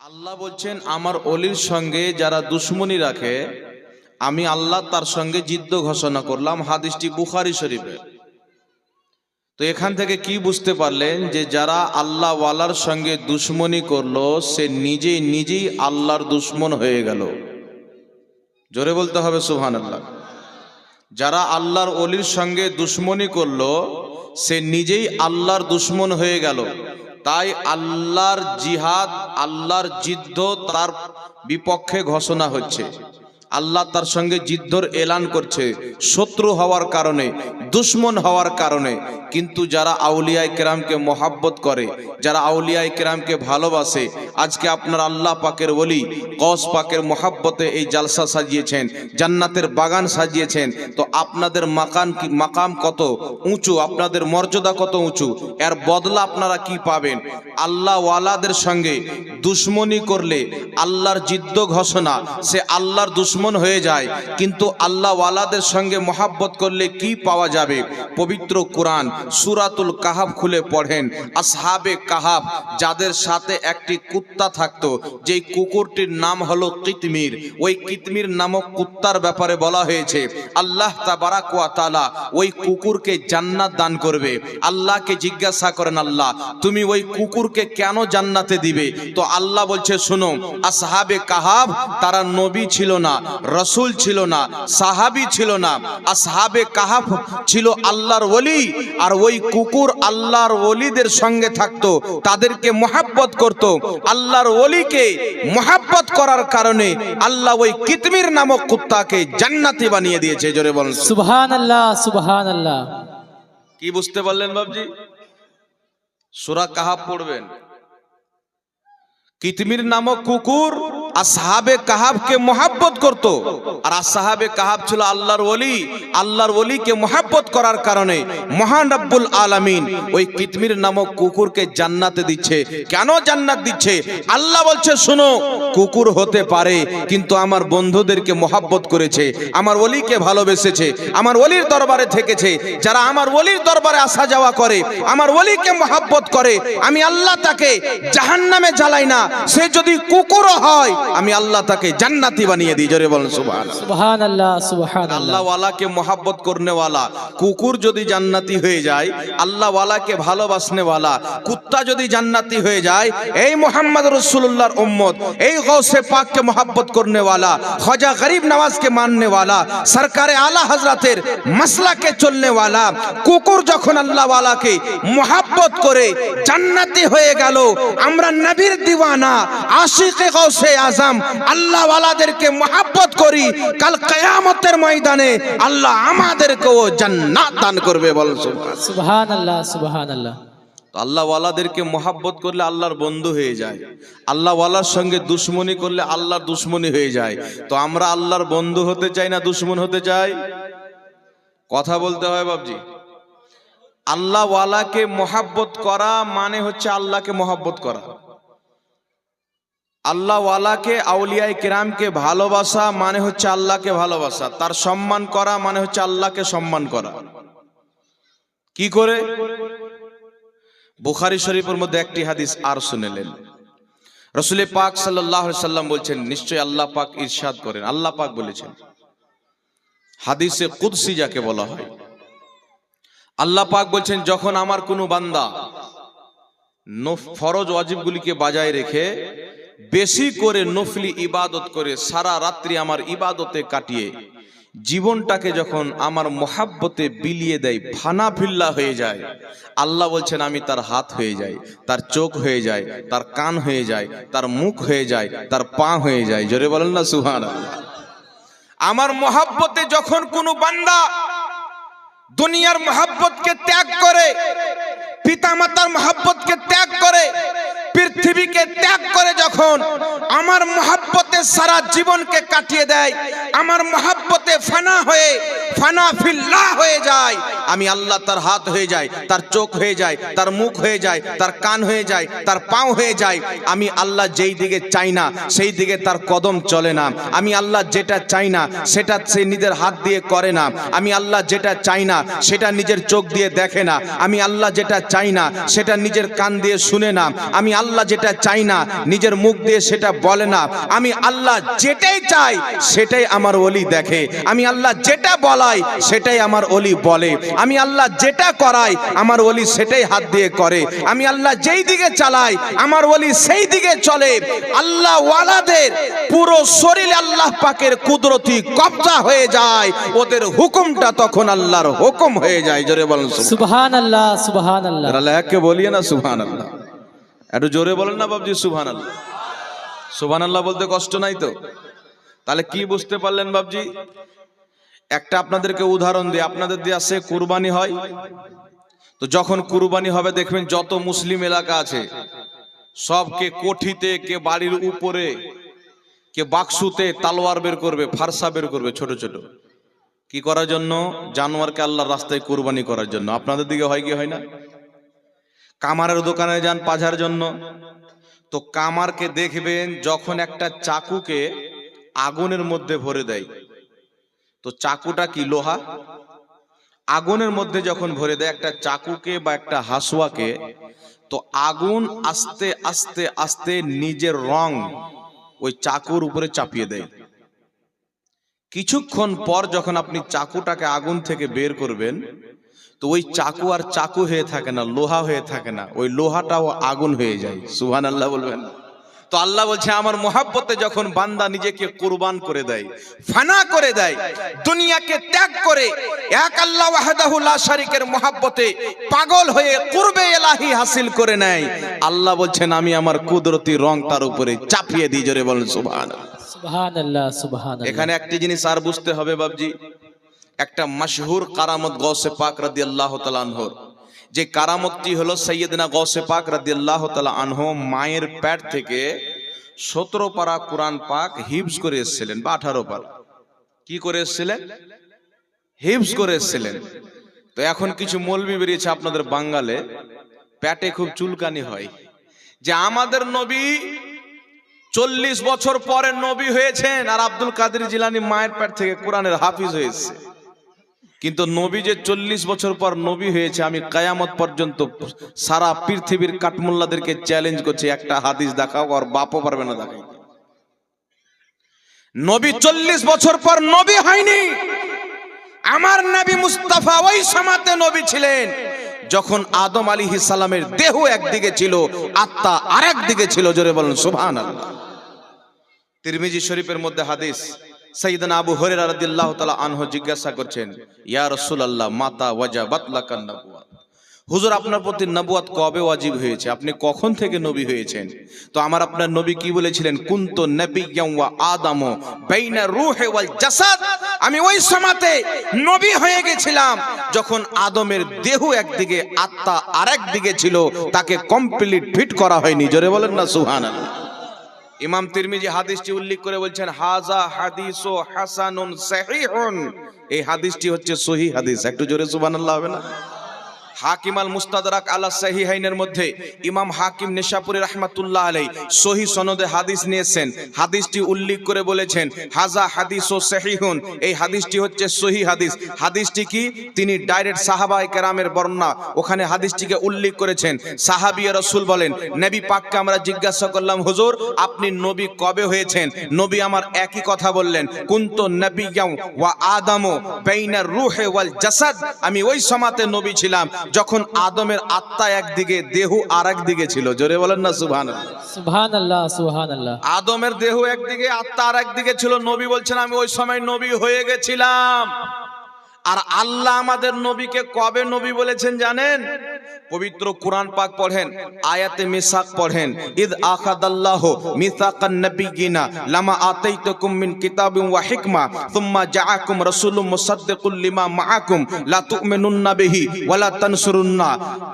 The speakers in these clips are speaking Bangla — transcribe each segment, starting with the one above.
আল্লাহ বলছেন, আমার অলির সঙ্গে যারা দুশ্মনী রাখে, আমি আল্লাহ তার সঙ্গে জিদ্দ ঘোষণা করলাম হাদিসটি বুখারি শরীফে। তো এখান থেকে কি বুঝতে পারলেন যে যারা আল্লাহ ওয়ালার সঙ্গে দুশ্মনী করল, সে নিজেই নিজেই আল্লাহর দুশ্মন হয়ে গেল। জোরে বলতে হবে সুহান আল্লাহ যারা আল্লাহর অলির সঙ্গে দুশ্মনী করল, সে নিজেই আল্লাহর দুশ্মন হয়ে গেল। তাই আল্লাহর জিহাদ আল্লাহর যুদ্ধ তার বিপক্ষে ঘোষণা হচ্ছে। আল্লাহ তার সঙ্গে যুদ্ধর এলান করছে, শত্রু হওয়ার কারণে, দুশ্মন হওয়ার কারণে। কিন্তু যারা আউলিয়ায় কেরামকে মোহাব্বত করে, যারা আউলিয়ায় কেরামকে ভালোবাসে, আজকে আপনার আল্লাহ পাকের বলি কস পাকের মোহাব্বতে এই জালসা সাজিয়েছেন, জান্নাতের বাগান সাজিয়েছেন, তো আপনাদের মাকান কি, মাকাম কত উঁচু, আপনাদের মর্যাদা কত উঁচু, এর বদলা আপনারা কি পাবেন? আল্লাহ ওয়ালাদের সঙ্গে দুশ্মনী করলে আল্লাহর জিদ্দ ঘোষণা, সে আল্লাহর দুশ্মন হয়ে যায়, কিন্তু আল্লাহ ওয়ালাদের সঙ্গে মোহাব্বত করলে কি পাওয়া যাবে? পবিত্র কোরআন, সুরাতুল কাহাব খুলে পড়েন। আসহাবে কাহাব যাদের সাথে একটি কুত্তা থাকতো, যেই কুকুরটির নাম হলো কিতমির। ওই কিতমির নামক কুত্তার ব্যাপারে বলা হয়েছে, আল্লাহ তাবারাক ওয়া তাআলা ওই কুকুরকে জান্নাত দান করবে। আল্লাহকে জিজ্ঞাসা করেন, আল্লাহ, তুমি ওই কুকুরকে কেন জান্নাতে দিবে? তো আল্লাহ বলছে, শুনো, আসহাবে কাহাব তারা নবী ছিল না রসুল ছিল না সাহাবি ছিল না আসহাবে কাহাব ছিল আল্লাহর ওলি আর ওই কুকুর আল্লাহর ওলিদের সঙ্গে থাকতো তাদেরকে মোহাব্বত করত। আল্লাহর ওলিকে মোহাব্বত করার কারণে আল্লাহ ওই কিতমির নামক কুত্তাকে জান্নাতি বানিয়ে দিয়েছে জোরে বলেন। সুবহান আল্লাহ সুবহান আল্লাহ কি বুঝতে পারলেন বাবজি সুরা কাহাব পড়বেন। কিতমির নামক কুকুর আসহাবে কাহাবকে মোহাব্বত করত। আর আসহাবে কাহাব ছিল আল্লাহর ওলি। আল্লাহর ওলিকে মোহাব্বত করার কারণে মহান রব্বুল আলামিন ওই কিতমির নামক কুকুরকে জান্নাতে দিচ্ছে। কেন জান্নাত দিচ্ছে? আল্লাহ বলছে, শোনো, কুকুর হতে পারে, কিন্তু আমার বন্ধুদেরকে মোহাব্বত করেছে, আমার ওলিকে ভালোবেসেছে, আমার ওলির দরবারে থেকেছে। যারা আমার ওলির দরবারে আসা যাওয়া করে, আমার ওলিকে মোহাব্বত করে, আমি আল্লাহ তাকে জাহান্নামে জ্বালাই না। সে যদি কুকুরও হয় আমি আল্লাহ তাকে জান্নাতি বানিয়ে দিই জোরে বলেন সুবহান সুবহান আল্লাহ। সুবহান আল্লাহ আল্লাহ ওয়ালাকে মোহাব্বত করনে ওয়ালা কুকুর যদি জান্নাতি হয়ে যায় আল্লাহ ওয়ালাকে ভালোবাসনে ওয়ালা কুত্তা যদি জান্নাতি হয়ে যায় এই মোহাম্মদ রসুল্লাহর উম্মত এই গৌসে পাককে মোহাব্বত করনে ওয়ালা খজা গরিব নওয়াজকে মাননে ওয়ালা সরকারে আলা হজরতের মসলাকে চলনে ওয়ালা কুকুর যখন আল্লাহ ওয়ালাকে মোহাব্বত করে জান্নাতি হয়ে গেল আমরা নবীর দিওয়ানা আশিকে গৌসে আজম আল্লাহ ওয়ালাদেরকে মোহাব্বত করি। কাল কিয়ামতের ময়দানে আল্লাহ আমাদেরকেও জান্নাত দান করবে বল সুবহান। আল্লাহ সুবহান আল্লাহ তো আল্লাহ ওয়ালাদেরকে মোহাব্বত করলে আল্লাহর বন্ধু হয়ে যায়। আল্লাহ ওয়ালার সঙ্গে দুশ্মনী করলে আল্লাহর দুশ্মনী হয়ে যায়। তো আমরা আল্লাহর বন্ধু হতে চাই না দুশ্মন হতে চাই? কথা বলতে হয় বাবজি আল্লাহ ওয়ালাকে মোহাব্বত করা মানে হচ্ছে আল্লাহকে মোহাব্বত করা। আল্লাহ ওয়ালাকে আউলিয়ায় কেরামকে ভালোবাসা মানে হচ্ছে আল্লাহকে ভালোবাসা। তার সম্মান করা মানে হচ্ছে আল্লাহকে সম্মান করা। কি করে? বুখারি শরীফের মধ্যে একটি হাদিস আর শুনেলেন। রসুল পাক সাল্লাহ সাল্লাম বলছেন নিশ্চয় আল্লাহ পাক ইরশাদ করেন। আল্লাহ পাক বলেছেন। হাদিসে কুদসি যাকে বলা হয়। আল্লাহ পাক বলছেন, যখন আমার কোনো বান্দা ফরজ ওয়াজিবগুলিকে বাজায় রেখে বেশি করে নফলি ইবাদত করে সারা রাত্রি আমার ইবাদতে কাটিয়ে জীবনটাকে যখন আমার মোহাব্বতে বিলিয়ে দেয় ফানা ফিল্লা হয়ে যায়। আল্লাহ বলছেন, আমি তার হাত হয়ে যাই, তার চোখ হয়ে যায়, তার কান হয়ে যায়, তার মুখ হয়ে যায়, তার পা হয়ে যায়। জোরে বলেন না সুহান আমার মোহাব্বতে যখন কোনো বান্দা দুনিয়ার মোহাব্বতকে ত্যাগ করে, পিতামাতার মোহাব্বতকে ত্যাগ করে পৃথিবীকে ত্যাগ করে যখন আমার মোহাব্বতে সারা জীবনকে কাটিয়ে দেয়, আমার মহাব্বতে ফানা হয়ে, ফানা ফিল্লাহ হয়ে যায়। আমি আল্লাহ তার হাত হয়ে যায় তার চোখ হয়ে যায় তার মুখ হয়ে যায় তার কান হয়ে যায় তার পাও হয়ে যায় আমি আল্লাহ যেই দিকে চাই না, সেই দিকে তার কদম চলে না। আমি আল্লাহ যেটা চাই না, সেটা সে নিজের হাত দিয়ে করে না। আমি আল্লাহ যেটা চাই না, সেটা নিজের চোখ দিয়ে দেখে না। আমি আল্লাহ যেটা চাই না, সেটা নিজের কান দিয়ে শুনে না। আমি আল্লাহ যেটা চাই না নিজের মুখ দিয়ে সেটা বলে না। আমি আল্লাহ যেটাই চাই সেটাই আমার অলি দেখে। আমি আল্লাহ যেটা বলাই সেটাই আমার অলি বলে। আমি আল্লাহ যেটা করাই আমার অলি সেটাই হাত দিয়ে করে। আমি আল্লাহ যেই দিকে চালাই আমার অলি সেই দিকে চলে। আল্লাহ ওয়ালাদের পুরো শরীরে আল্লাহ পাকের কুদরতি কবজা হয়ে যায়। ওদের হুকুমটা তখন আল্লাহর হুকুম হয়ে যায়। জোরে বলেন সুবহান- আল্লাহ সুবহান আল্লাহ লেখকে বলিয়ে না সুবহান আল্লাহ একটু জোরে বলেন না বাবজি সুবহান আল্লাহ সুবহান আল্লাহ বলতে কষ্ট নাই তো? তাহলে কি বুঝতে পারলেন বাবজি একটা আপনাদেরকে উদাহরণ দিই, আপনাদের দিয়ে আছে কুরবানি হয়। তো যখন কুরবানি হবে, দেখবেন যত মুসলিম এলাকা আছে সবকে কোঠিতে, কে বাড়ির উপরে, কে বাক্সুতে তালোয়ার বের করবে, ফারসা বের করবে ছোট ছোট। কি করার জন্য? জানোয়ারকে আল্লাহর রাস্তায় কুরবানি করার জন্য। আপনাদের দিকে হয় কি হয় না? কামারের দোকানে যান পাঝার জন্য। তো কামারকে দেখবেন যখন একটা চাকুকে আগুনের মধ্যে ভরে দেয়। তো চাকুটা কি লোহা? আগুনের মধ্যে যখন ভরে দেয় একটা চাকুকে বা একটা হাসুয়াকে, তো আগুন আস্তে আস্তে আস্তে নিজের রং ওই চাকুর উপরে চাপিয়ে দেয়। কিছুক্ষণ পর যখন আপনি চাকুটাকে আগুন থেকে বের করবেন তো ওই চাকু আর চাকু হয়ে থাকে না লোহা হয়ে থাকে না ওই লোহাটাও আগুন হয়ে যায় সুহান আল্লাহ বলবেন। তো আল্লাহ বলছে আমার মহাব্বতে যখন বান্দা নিজেকে কোরবান করে দেয় ফানা করে দেয় দুনিয়াকে ত্যাগ করে এক আল্লাহ ওয়াহদাহু লা শারিকের মহাব্বতে পাগল হয়ে কুরবে এলাহি হাসিল করে নেয় আল্লাহ বলছেন আমি আমার কুদরতি রং তার উপরে চাপিয়ে দিই জোরে বলেন সুবহান এখানে একটি জিনিস আর বুঝতে হবে বাবজি একটা মশহুর কারামত গৌসে পাক রাদি আল্লাহ আনহর। যে কারামতটি হলো সৈয়দনা গৌসে পাক রাদি আল্লাহ আনহ মায়ের প্যাট থেকে সতেরো পারা কোরআন পাক হিপস করে এসেছিলেন বা আঠারো পারা। কি করে এসেছিলেন? হিপস করে এসেছিলেন। তো এখন কিছু মলবি বেরিয়েছে আপনাদের বাঙ্গালে। প্যাটে খুব চুলকানি হয়। যে আমাদের নবী চল্লিশ বছর পরে নবী হয়েছেন আর আব্দুল কাদের জিলানি মায়ের প্যাট থেকে কোরআনের হাফিজ হয়েছে। কিন্তু নবী যে চল্লিশ বছর পর নবী হয়েছে, আমি কায়ামত পর্যন্ত সারা পৃথিবীর কাঠমোল্লাদেরকে চ্যালেঞ্জ করছি, একটা হাদিস দেখাও, আর বাপও পারবে না দেখাই নবী চল্লিশ বছর পর নবী হয়নি। আমার নবী মুস্তাফা ওই সমাতে নবী ছিলেন, যখন আদম আলী সালামের দেহ একদিকে ছিল, আত্মা আরেক দিকে ছিল, জোরে বলেন সুবহান আল্লাহ তিরমিজি শরীফের মধ্যে হাদিস সাইয়েদনা আবু হুরায়রা রাদিয়াল্লাহু তাআলা আনহু জিজ্ঞাসা করছেন, ইয়া রাসূলুল্লাহ, মাতা ওয়াজাবাত লাকান হুজুর, আপনার প্রতি নবুয়াত কবে ওয়াজিব হয়েছে? আপনি কখন থেকে নবী হয়েছেন? তো আমার আপনার নবী কি বলেছিলেন? কুন্ত ওয়া ওয়াল আমি ওই সমাতে নবী হয়ে গেছিলাম, যখন আদমের দেহ একদিকে, আত্মা আরেক দিকে ছিল, তাকে কমপ্লিট ফিট করা হয়নি। জোরে বলেন না, সুবহানাল্লাহ। ইমাম তিরমিজি হাদিসটি উল্লেখ করে বলছেন, হাজা হাদিস ও হাসানুন সাহিহুন। এই হাদিসটি হচ্ছে সহি হাদিস। একটু জোরে সুবহানাল্লাহ হবে না? হাকিম আল মুস্তাদরাক আলা সাহিহাইনের মধ্যে ইমাম হাকিম নিশাপুরি রাহমাতুল্লাহ আলাই সহি সনদে হাদিস নিয়েছেন। হাদিসটি উল্লেখ করে বলেছেন হাজা হাদিস ও সাহিহুন। এই হাদিসটি হচ্ছে সহি হাদিস। হাদিসটি কি? তিনি ডাইরেক্ট সাহাবায়ে কেরামের বর্ণনা। ওখানে হাদিসটিকে উল্লেখ করেছেন। সাহাবিয়া রসুল বলেন, নবী পাককে আমরা জিজ্ঞাসা করলাম, হুজুর, আপনি নবী কবে হয়েছেন? নবী আমার একই কথা বললেন, কুন্ত নবিয়াম ওয়া আদামু বাইনার রূহে ওয়াল জাসাদ। আমি ওই সমাতে নবী ছিলাম। যখন আদমের আত্মা একদিকে দেহ আর একদিকে ছিল জোরে বলেন না সুহান সুবহান আল্লাহ সুবহান আল্লাহ আদমের দেহ একদিকে আত্মা আর একদিকে ছিল নবী বলছেন আমি ওই সময় নবী হয়ে গেছিলাম। আর আল্লাহ আমাদের নবীকে কবে নবী বলেছেন জানেন? পবিত্র কোরআন পাক পড়েন, আয়াতে মিসাক পড়েন। ইদ আখাদাল্লাহ মিসাকান নবিয়িনা লামা আতাইতুকুম মিন কিতাবিন ওয়া হিকমা সুম্মা জাআকুম রাসূলুম মুসাদ্দিকুল লিমা মাআকুম লা তুমিনুন্না বিহি ওয়া লা তানসুরুন্না।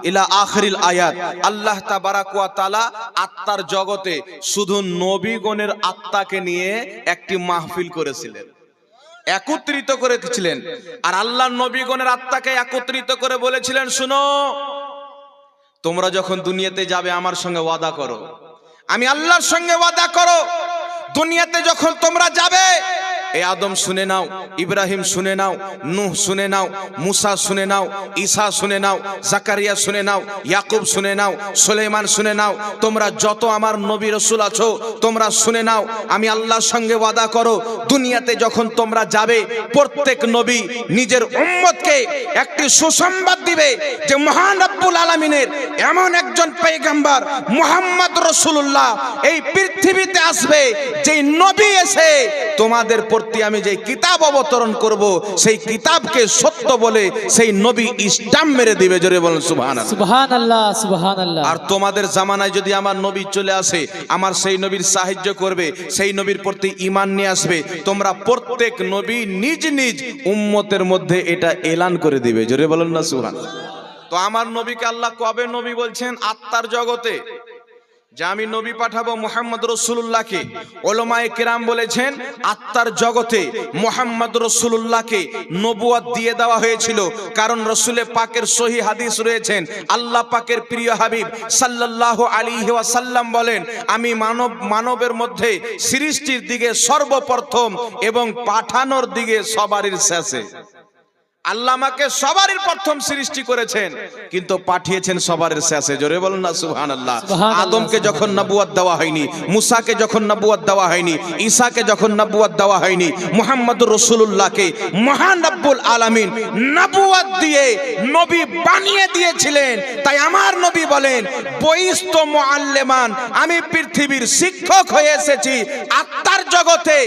ইলা আখিরিল আয়াত, আল্লাহ তাবারাক ওয়া তাআলা আত্মার জগতে শুধু নবীগণের আত্মাকে নিয়ে একটি মাহফিল করেছিলেন। একত্রিত করেছিলেন আর আল্লাহ নবীগণের আত্মাকে একত্রিত করে বলেছিলেন, শুনো, তোমরা যখন দুনিয়াতে যাবে, আমার সঙ্গে ওয়াদা করো। আমি আল্লাহর সঙ্গে ওয়াদা করো, দুনিয়াতে যখন তোমরা যাবে এ আদম শুনে নাও, ইব্রাহিম শুনে নাও, নুহ শুনে নাও, মুসা শুনে নাও, ঈসা শুনে নাও, জাকারিয়া শুনে নাও, ইয়াকুব শুনে নাও সুলেমান শুনে নাও, তোমরা যত আমার নবী রসুল আছো, তোমরা শুনে নাও, আমি আল্লাহর সঙ্গে ওয়াদা করো, দুনিয়াতে যখন তোমরা যাবে, প্রত্যেক নবী নিজের উম্মতকে একটি সুসংবাদ দিবে যে মহান রব্বুল আলমিনের এমন একজন পেগাম্বার মোহাম্মদ রসুল্লাহ এই পৃথিবীতে আসবে যেই নবী এসে তোমাদের প্রতি আমি যে কিতাব অবতরণ করব সেই কিতাবকে সত্য বলে সেই নবী ইস্টাম মেরে দিবে জোরে বলেন সুবহান সুবহান আল্লাহ সুবহান আল্লাহ আর তোমাদের জামানায় যদি আমার নবী চলে আসে আমার সেই নবীর সাহায্য করবে সেই নবীর প্রতি ঈমান নিয়ে আসবে তোমরা প্রত্যেক নবী নিজ নিজ উম্মতের মধ্যে এটা এলান করে দিবে জোরে বলেন না সুহান তো আমার নবীকে আল্লাহ কবে নবী বলছেন? আত্মার জগতে। যে আমি নবী পাঠাবো মোহাম্মদ রসুল্লাহকে ওলমায়ে কেরাম বলেছেন, আত্মার জগতে মোহাম্মদ রসুল্লাহকে নবুয়াত দিয়ে দেওয়া হয়েছিল। কারণ রসুলে পাকের সহি হাদিস রয়েছেন, আল্লাহ পাকের প্রিয় হাবিব সাল্লাল্লাহু আলী ওয়াসাল্লাম বলেন, আমি মানব, মানবের মধ্যে সৃষ্টির দিকে সর্বপ্রথম এবং পাঠানোর দিকে সবারই শেষে। আল্লাহ আমাকে সবারই প্রথম সৃষ্টি করেছেন কিন্তু পাঠিয়েছেন সবারই শেষে। জোরে বলুন না সুবহান আল্লাহ আদমকে যখন নবুয়াত দেওয়া হয়নি মুসাকে যখন নবুয়াত দেওয়া হয়নি ঈসাকে যখন নবুয়াত দেওয়া হয়নি মুহাম্মদ রসুল্লাহকে মহান রব্বুল আলামিন নবুয়াত দিয়ে নবী বানিয়ে দিয়েছিলেন। তাই আমার নবী বলেন বইস্ত মুআল্লিমান আমি পৃথিবীর শিক্ষক হয়ে এসেছি আত্মার জগতে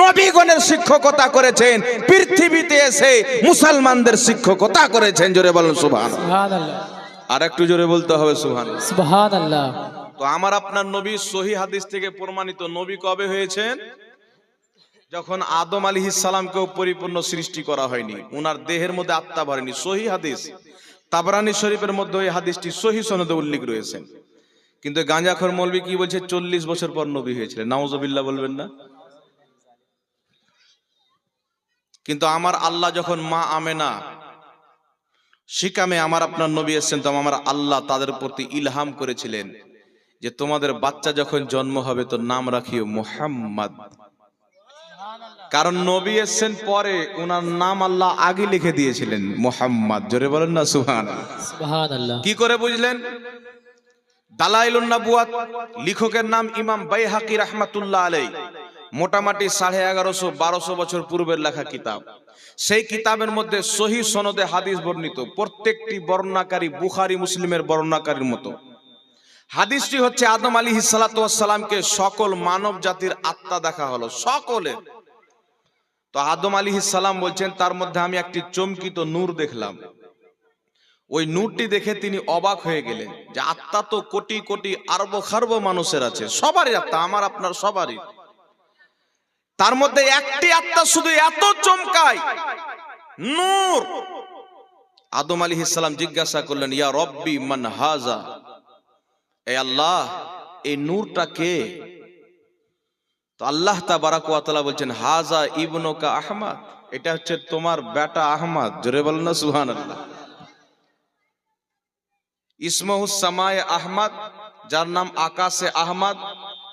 নবীগণের শিক্ষকতা করেছেন পৃথিবীতে এসে মুসলমানদের শিক্ষকতা করেছেন জোরে বলেন সুবহান সুবহান আর একটু জোরে বলতে হবে সুবহান সুবহান আল্লাহ তো আমার আপনার নবী সহি হাদিস থেকে প্রমাণিত নবী কবে হয়েছেন? যখন আদম আলী সালামকেও পরিপূর্ণ সৃষ্টি করা হয়নি উনার দেহের মধ্যে আত্মা ভরেনি সহি হাদিস। তাবরানি শরীফের মধ্যে ওই হাদিসটি সহি সনদে উল্লেখ রয়েছেন কিন্তু গাঁজাখর মৌলবী কি বলছে চল্লিশ বছর পর নবী হয়েছিলেন। নাউজবিল্লাহ বলবেন না। কিন্তু আমার আল্লাহ যখন মা আমেনা শিকামে আমার আপনার নবী এসেছেন তো আমার আল্লাহ তাদের প্রতি ইলহাম করেছিলেন যে তোমাদের বাচ্চা যখন জন্ম হবে তো নাম রাখিও মোহাম্মদ। কারণ নবী এসেছেন পরে ওনার নাম আল্লাহ আগে লিখে দিয়েছিলেন মোহাম্মদ। জোরে বলেন না সুহান কি করে বুঝলেন? দালাইলুন নাবুয়াত লেখকের নাম ইমাম বাইহাকি রহমাতুল্লাহ আলাই মোটামুটি সাড়ে এগারোশো, বারোশো বছর পূর্বের লেখা কিতাব। সেই কিতাবের মধ্যে সহি সনদে হাদিস বর্ণিত। প্রত্যেকটি বর্ণাকারী বুখারি, মুসলিমের বর্ণাকারীর মতো। হাদিসটি হচ্ছে আদম আলী সালাতামকে সকল মানব জাতির আত্মা দেখা হলো সকলে তো আদম আলী সালাম বলছেন, তার মধ্যে আমি একটি চমকিত নূর দেখলাম। ওই নূরটি দেখে তিনি অবাক হয়ে গেলেন যে আত্মা তো কোটি কোটি আরব খারব মানুষের আছে, সবারই আত্মা, আমার আপনার সবারই। তার মধ্যে একটি আত্মা শুধু এত চমকায়। নূর। আদম আলী ইসলাম জিজ্ঞাসা করলেন, ইয়া রব্বি মান হাজা? এ আল্লাহ, এই নূরটা কে? তো আল্লাহ তা বারাকুয়াতলা বলছেন, হাজা ইবনুকা আহমদ। এটা হচ্ছে তোমার বেটা আহমদ। জোরে বল না সুহান আল্লাহ ইসমহুসামায় আহমদ, যার নাম আকাশে আহমদ,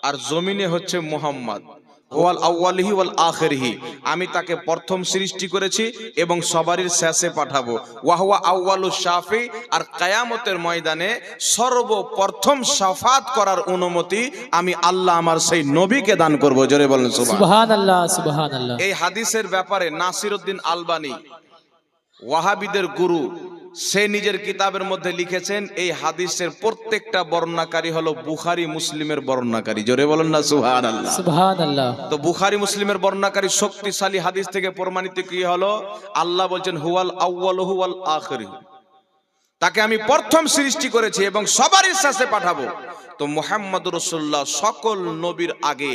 আর জমিনে হচ্ছে মোহাম্মদ। ওয়াল আউয়ালিহি ওয়াল আখিরিহি। আমি তাকে প্রথম সৃষ্টি করেছি এবং সবারই শেষে পাঠাবো। ওয়াহুয়া আউয়ালু শাফি আর কায়ামতের ময়দানে সর্বপ্রথম সাফাত করার অনুমতি আমি আল্লাহ আমার সেই নবীকে দান করব। জোরে বলেন সুবহান। সুবহান আল্লাহ সুবহান আল্লাহ এই হাদিসের ব্যাপারে নাসিরউদ্দিন আলবানি ওয়াহাবিদের গুরু সে নিজের কিতাবের মধ্যে লিখেছেন এই হাদিসের প্রত্যেকটা বর্ণনাকারী হলো বুখারি মুসলিমের বর্ণনাকারী। জোরে বলেন না সুহান আল্লাহ তো বুখারি মুসলিমের বর্ণনাকারী শক্তিশালী হাদিস থেকে প্রমাণিত কি হলো? আল্লাহ বলছেন হুয়াল আউয়াল হুয়াল আখির। তাকে আমি প্রথম সৃষ্টি করেছি এবং সবারই শেষে পাঠাবো। তো মোহাম্মদ রসুল্লাহ সকল নবীর আগে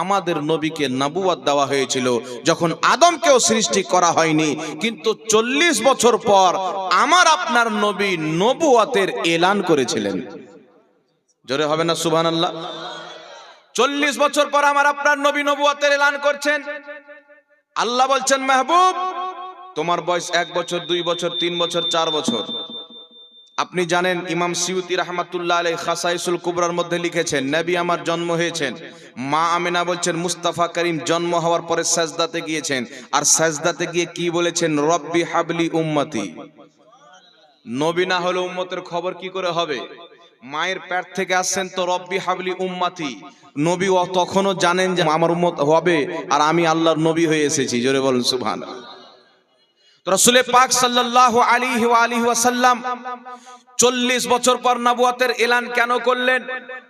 আমাদের নবীকে নবুয়াত দেওয়া হয়েছিল। যখন আদমকেও সৃষ্টি করা হয়নি, কিন্তু চল্লিশ বছর পর আমার আপনার নবী নবুয়াতের এলান করেছিলেন। জোরে হবে না সুবহান আল্লাহ চল্লিশ বছর পর আমার আপনার নবী নবুয়াতের এলান করছেন। আল্লাহ বলছেন, মেহবুব, তোমার বয়স এক বছর, দুই বছর, তিন বছর, চার বছর। আপনি জানেন ইমাম সিউতি রহমাতুল্লাহ আলাই খাসাইসুল কুবরার মধ্যে লিখেছেন, নবী আমার জন্ম হয়েছেন। মা আমিনা বলছেন, মুস্তাফা করিম জন্ম হওয়ার পরে সাজদাতে গিয়েছেন। আর সাজদাতে গিয়ে কি বলেছেন? রব্বি হাবলি উম্মতি। নবী না হলে উম্মতের খবর কি করে হবে? মায়ের পেট থেকে আসছেন তো, রব্বি হাবলি উম্মাতি। নবী তখনও জানেন যে আমার উম্মত হবে আর আমি আল্লাহর নবী হয়ে এসেছি। জোরে বলুন, সুবহানাল্লাহ। রসুলে পাক সাল্লাল্লাহু আলী আলী ওয়াসাল্লাম চল্লিশ বছর পর নবুয়াতের এলান কেন করলেন?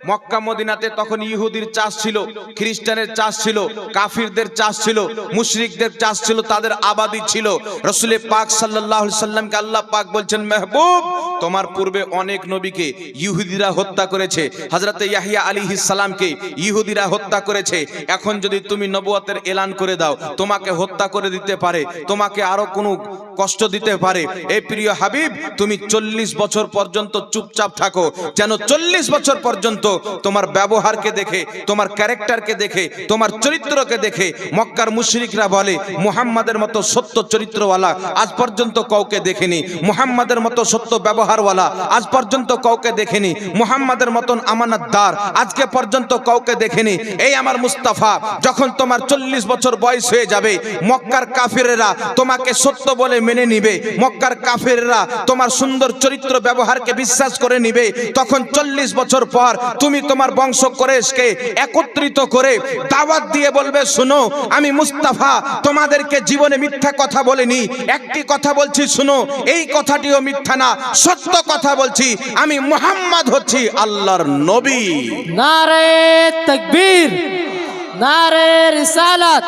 মক্কা, মদিনাতে তখন ইহুদির চাষ ছিল, খ্রিস্টানের চাষ ছিল, কাফিরদের চাষ ছিল, মুশরিকদের চাষ ছিল, তাদের আবাদি ছিল। রসুলে পাক আলাইহি সাল্লামকে আল্লাহ পাক বলছেন, মেহবুব, তোমার পূর্বে অনেক নবীকে ইহুদিরা হত্যা করেছে। হযরতে ইয়াহিয়া আলাইহিস সালামকে ইহুদিরা হত্যা করেছে। এখন যদি তুমি নবুয়াতের এলান করে দাও, তোমাকে হত্যা করে দিতে পারে। তোমাকে আরও কোনো কষ্ট দিতে পারে। এই প্রিয় হাবিব, তুমি চল্লিশ বছর পর্যন্ত চুপচাপ থাকো। যেন চল্লিশ বছর পর্যন্ত তোমার ব্যবহারকে দেখে, তোমার ক্যারেক্টারকে দেখে, তোমার চরিত্রকে দেখে মক্কার মুশরিকরা বলে, মুহাম্মাদের মতো সত্য চরিত্রওয়ালা আজ পর্যন্ত কাউকে দেখেনি। মুহাম্মাদের মতো সত্য ব্যবহারওয়ালা আজ পর্যন্ত কাউকে দেখেনি। মুহাম্মাদের মতন আমানতদার আজকে পর্যন্ত কাউকে দেখেনি। এই আমার মুস্তাফা, যখন তোমার চল্লিশ বছর বয়স হয়ে যাবে, মক্কার কাফিরেরা তোমাকে সত্য বলে মেনে নিবে। মক্কার কাফেররা তোমার সুন্দর চরিত্র ব্যবহারকে বিশ্বাস করে নিবে। তখন চল্লিশ বছর পর তুমি তোমার বংশ করে একত্রিত করে দাওয়াত দিয়ে বলবে, শুনো, আমি মুস্তাফা, তোমাদেরকে জীবনে মিথ্যা কথা বলিনি। একটি কথা বলছি, শুনো, এই কথাটিও মিথ্যা না, সত্য কথা বলছি, আমি মোহাম্মদ হচ্ছি আল্লাহর নবী। নারে তকবীর। نعرہ رسالت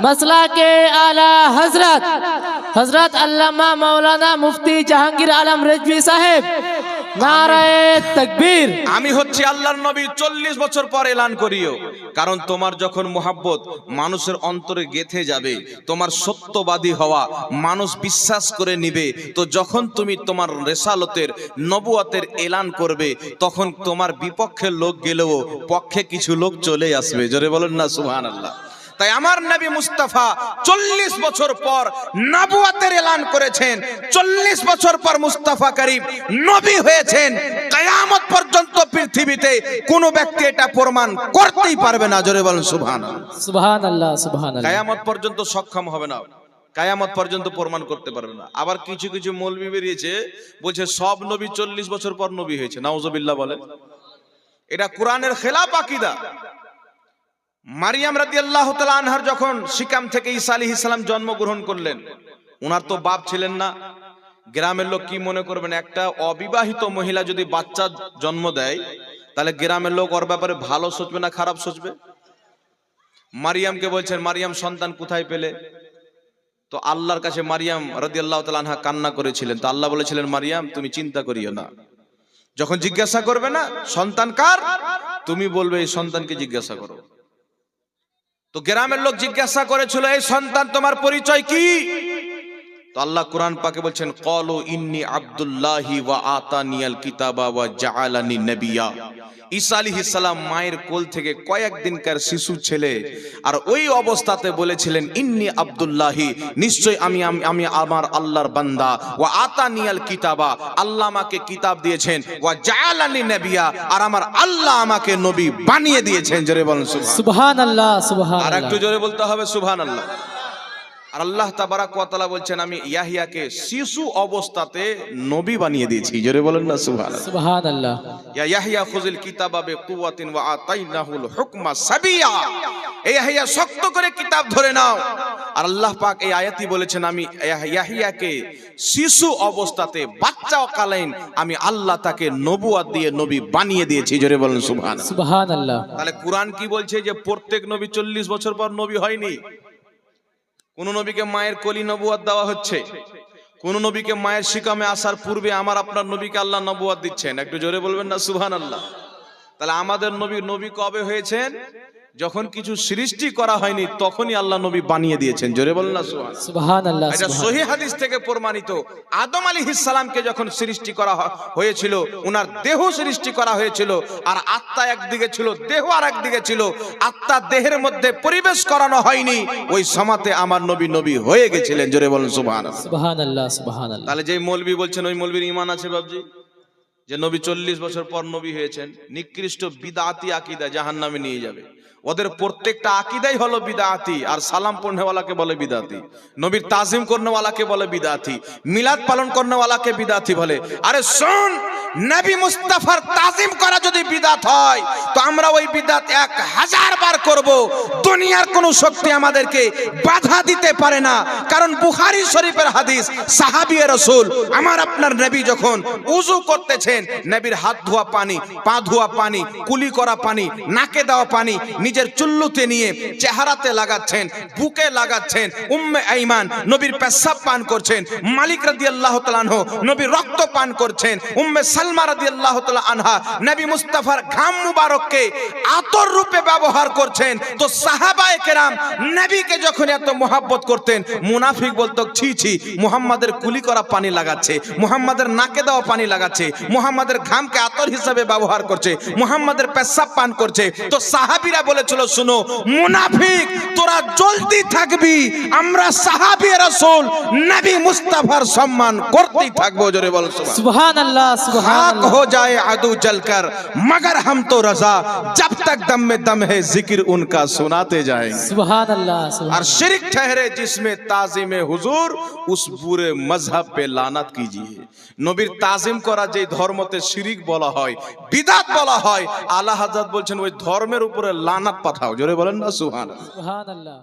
مسئلہ کے اعلی حضرت حضرت علامہ مولانا مفتی جہانگیر عالم رجوی صاحب আমি হচ্ছি আল্লাহর নবী, চল্লিশ বছর পর এলান করিও। কারণ তোমার যখন মোহাব্বত মানুষের অন্তরে গেথে যাবে, তোমার সত্যবাদী হওয়া, মানুষ বিশ্বাস করে নিবে, তো যখন তুমি তোমার রেসালতের, নবুয়াতের এলান করবে, তখন তোমার বিপক্ষের লোক গেলেও পক্ষে কিছু লোক চলে আসবে। জোরে বলেন না সুহান আল্লাহ তাই আমার নবী মুস্তাফা চল্লিশ বছর পর নাবুয়াতের এলান করেছেন। চল্লিশ বছর পর মুস্তাফা করিম নবী হয়েছেন। কায়ামত পর্যন্ত পৃথিবীতে কোন ব্যক্তি এটা প্রমাণ করতেই পারবে না। জোরে বলেন সুভান সুবহান আল্লাহ সুবহান কায়ামত পর্যন্ত সক্ষম হবে না। কায়ামত পর্যন্ত প্রমাণ করতে পারবে না। আবার কিছু কিছু মৌলবি বেরিয়েছে বলছে সব নবী চল্লিশ বছর পর নবী হয়েছে। নাউজবিল্লাহ বলেন। এটা কোরআনের খেলাপ আকিদা। মারিয়াম রাদি আল্লাহ আনহার যখন সিকাম থেকে ঈসা আলী ইসলাম জন্মগ্রহণ করলেন ওনার তো বাপ ছিলেন না। গ্রামের লোক কি মনে করবেন, একটা অবিবাহিত মহিলা যদি বাচ্চা জন্ম দেয়, তাহলে গ্রামের লোক ওর ব্যাপারে ভালো সোচবে না খারাপ সোচবে? মারিয়ামকে বলছেন, মারিয়াম, সন্তান কোথায় পেলে? তো আল্লাহর কাছে মারিয়াম রাদি আল্লাহ আনহা কান্না করেছিলেন। তো আল্লাহ বলেছিলেন, মারিয়াম, তুমি চিন্তা করিও না। যখন জিজ্ঞাসা করবে না, সন্তান কার? তুমি বলবে, এই সন্তানকে জিজ্ঞাসা করো। তো গ্রামের লোক জিজ্ঞাসা করেছিল এই সন্তান তোমার পরিচয় কি? তো আল্লাহ কোরআন পাকে বলছেন কলো ইন্নি আবদুল্লাহি ওয়া আতানিয়াল কিতাবা ওয়া জাআলানি নবিয়া। ঈসা আলাইহিস সালাম মায়ের কোল থেকে কয়েকদিনকার শিশু ছেলে আর ওই অবস্থাতে বলেছিলেন ইন্নি আবদুল্লাহি নিশ্চয় আমি আমি আমার আল্লাহর বান্দা। ওয়া আতানিয়াল কিতাবা আল্লাহ আমাকে কিতাব দিয়েছেন। ওয়া জাআলানি নবিয়া আর আমার আল্লাহ আমাকে নবী বানিয়ে দিয়েছেন। জোরে বলুন সুবহানাল্লাহ। সুবহানাল্লাহ আর একটু জোরে বলতে হবে সুবহানাল্লাহ। আর আল্লাহ তাবারাকালা বলছেন আমি ইয়াহিয়াকে শিশু অবস্থাতে নবী বানিয়ে দিয়েছি। জোরে বলেন না সুহান আল্লাহ ইয়া ইয়াহিয়া খুজিল কিতাবাবে কুওয়াতিন ওয়া আতাইনাহুল হুকমা সাবিয়া। এই ইয়াহিয়া শক্ত করে কিতাব ধরে নাও। আর আল্লাহ পাক এই আয়াতি বলেছেন আমি ইয়াহিয়াকে শিশু অবস্থাতে বাচ্চা কালীন আমি আল্লাহ তাকে নবুয়াত দিয়ে নবী বানিয়ে দিয়েছি। জোরে বলেন সুহান সুবহান আল্লাহ তাহলে কোরআন কি বলছে যে প্রত্যেক নবী চল্লিশ বছর পর নবী হয়নি? কোন নবীকে মায়ের কলি নবুয়াদ দেওয়া হচ্ছে। কোন নবীকে মায়ের শিকামে আসার পূর্বে আমার আপনার নবীকে আল্লাহ নবুয়াদ দিচ্ছেন। একটু জোরে বলবেন না? সুহান আল্লাহ তাহলে আমাদের নবী নবী কবে হয়েছেন? যখন কিছু সৃষ্টি করা হয়নি তখনই আল্লাহ নবী বানিয়ে দিয়েছেন। জোরে বলেন না সুহান এটা সহি হাদিস থেকে প্রমাণিত। আদম আলী সালামকে যখন সৃষ্টি করা হয়েছিল উনার দেহ সৃষ্টি করা হয়েছিল আর আত্মা একদিকে ছিল দেহ আর একদিকে ছিল। আত্মা দেহের মধ্যে পরিবেশ করানো হয়নি ওই সমাতে আমার নবী নবী হয়ে গেছিলেন জোরে বলেন আল্লাহ তাহলে যেই মৌলবী বলছেন ওই মৌলবীর ইমান আছে বাবজি যে নবী চল্লিশ বছর পর নবী হয়েছেন নিকৃষ্ট বিদাতি আকিদা জাহান নামে নিয়ে যাবে। ওদের প্রত্যেকটা আকিদাই হলো বিদাতি, আর সালাম পড়নেওয়ালাকে বলে বিদাতি। নবীর তাজিম করনেওয়ালাকে বলে বিদাতি। মিলাদ পালন করনেওয়ালাকে বিদাতি বলে। আরে শোন, নবী মুস্তাফার তাজিম করা যদি বিদাত হয়, তো আমরা ওই বিদাত এক হাজার বার করব। দুনিয়ার কোনো শক্তি আমাদেরকে বাধা দিতে পারে না। কারণ বুখারী শরীফের হাদিস, সাহাবী রসুল, আমার আপনার নবী যখন উজু করতেছেন, নবীর হাত ধোয়া পানি, পা ধোয়া পানি, কুলি করা পানি, নাকে দেওয়া পানি নিজের চুল্লুতে নিয়ে চেহারাতে লাগাচ্ছেন, বুকে লাগাচ্ছেন। উম্মে আইমান নবীর পেশাব পান করছেন। মালিক রাদিয়াল্লাহু তাআলা আনহু নবীর রক্ত পান করছেন। উম্মে সালমা রাদিয়াল্লাহু তাআলা আনহা নবী মুস্তাফার ঘাম মুবারককে আতর রূপে ব্যবহার করছেন। তো সাহাবায়ে কেরাম নবীকে যখন এত মোহাব্বত করতেন, মুনাফিক বলতো, ছি ছি, মুহাম্মাদের কুলি করা পানি লাগাচ্ছে, মুহাম্মাদের নাকে দেওয়া পানি লাগাচ্ছে, মুহাম্মাদের ঘামকে আতর হিসাবে ব্যবহার করছে, মুহাম্মাদের পেশাব পান করছে। তো সাহাবীরা বলেছিল শুনো মুনাফিক তোরা জলদি থাকবি আমরা সাহাবী রাসূল নবী মুস্তাফার সম্মান করতেই থাকবো জোরে বল সুবহান সুবহান আল্লাহ সুবহান खाक আল্লাহ हो जाए आदू जलकर मगर हम तो रजा जब तक दम में दम है जिक्र उनका सुनाते जाएंगे সুবহান আল্লাহ সুবহান और शिरक ठहरे जिसमें ताजिम हुजूर उस बुरे मजहब पे लानत कीजिए নবীর তাজিম করা যে ধর্মতে শিরিক বলা হয় বিদাত বলা হয় আল্লাহ হাজাত বলছেন ওই ধর্মের উপরে লানাত পাঠাও জোরে বলেন না সুহান আল্লাহ